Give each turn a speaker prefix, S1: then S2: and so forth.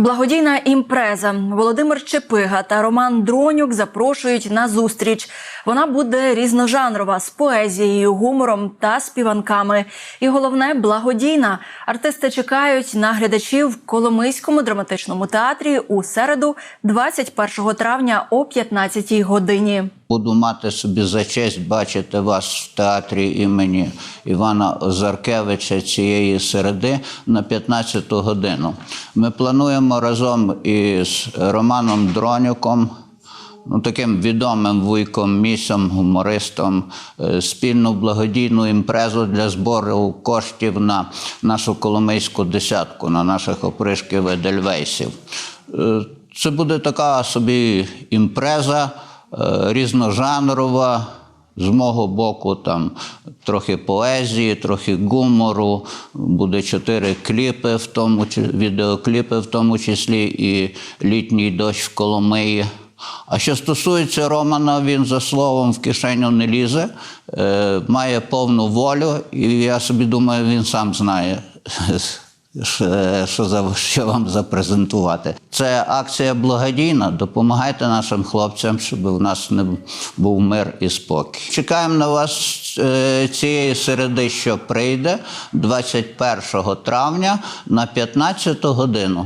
S1: Благодійна імпреза Володимир Чепига та Роман Дронюк запрошують на зустріч. Вона буде різножанрова з поезією, гумором та співанками. І головне благодійна. Артисти чекають на глядачів в Коломийському драматичному театрі у середу, 21 травня о 15 годині.
S2: Буду мати собі за честь бачити вас в театрі імені Івана Озаркевича цієї середи на 15 годину. Ми плануємо разом із Романом Дронюком, ну, таким відомим вуйком, місом, гумористом, е, спільну благодійну імпрезу для збору коштів на нашу коломийську десятку, на наших опришків Едельвейсів. Е, Це буде така собі імпреза різножанрова. З мого боку, там трохи поезії, трохи гумору. Буде чотири кліпи, в тому відеокліпи, в тому числі і літній дощ в Коломиї. А що стосується Романа, він за словом в кишеню не лізе, е, має повну волю, і я собі думаю, він сам знає. Що, за, що вам запрезентувати? Це акція благодійна. Допомагайте нашим хлопцям, щоб у нас не був мир і спокій. Чекаємо на вас е, цієї середи, що прийде 21 травня на 15 годину.